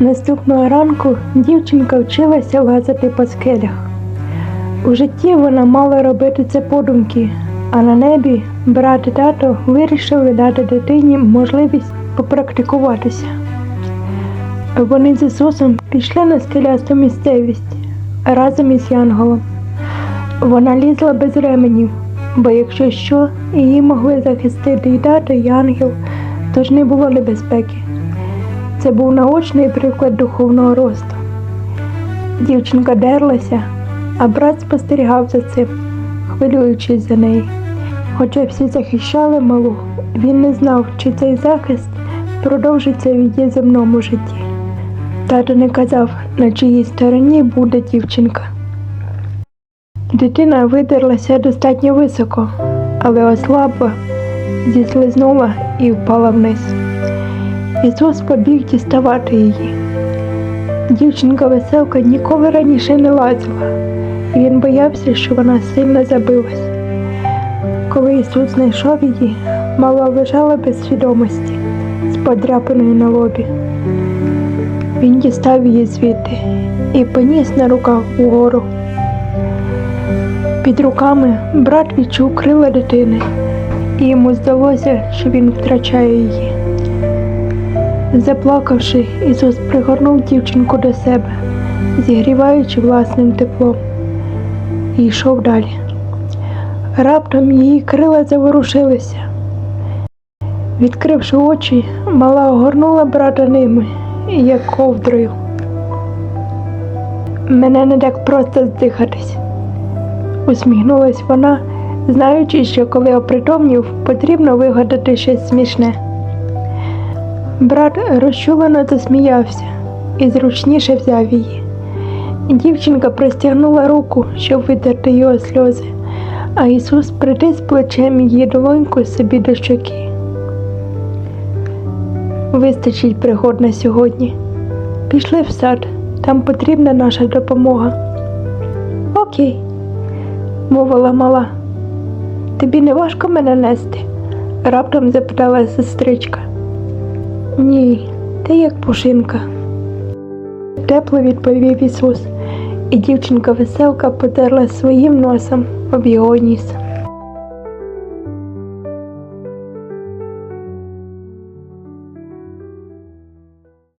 Наступного ранку дівчинка вчилася лазити по скелях. У житті вона мала робити це подумки, а на небі брат і тато вирішили дати дитині можливість попрактикуватися. Вони з Ісусом пішли на скелясту місцевість разом із Янголом. Вона лізла без ременів, бо якщо що, її могли захистити і тато, і ангел, тож не було небезпеки. Це був наочний приклад духовного росту. Дівчинка дерлася, а брат спостерігав за цим, хвилюючись за неї. Хоча всі захищали малу, він не знав, чи цей захист продовжиться в її земному житті. Тато не казав, на чиїй стороні буде дівчинка. Дитина видерлася достатньо високо, але ослабла, зіслизнула і впала вниз. Ісус побіг діставати її. Дівчинка веселка ніколи раніше не лазила, і він боявся, що вона сильно забилась. Коли Ісус знайшов її, мала лежала без свідомості, з подряпиною на лобі. Він дістав її звідти і поніс на руках угору. Під руками брат відчув крила дитини, і йому здалося, що він втрачає її. Заплакавши, Ісус пригорнув дівчинку до себе, зігріваючи власним теплом, і йшов далі. Раптом її крила заворушилися. Відкривши очі, мала огорнула брата ними, як ковдрою. Мене не так просто здихатись, усміхнулась вона, знаючи, що коли опритомнів, потрібно вигадати щось смішне. Брат розчулено засміявся і зручніше взяв її. Дівчинка простягнула руку, щоб витерти його сльози, а Ісус притис плечем її долоньку собі до щоки. Вистачить пригод на сьогодні. Пішли в сад, там потрібна наша допомога. Окей, мовила мала. Тобі не важко мене нести? раптом запитала сестричка. Ні, ти як пушинка. Тепло відповів Ісус, і дівчинка веселка потерла своїм носом об його ніс.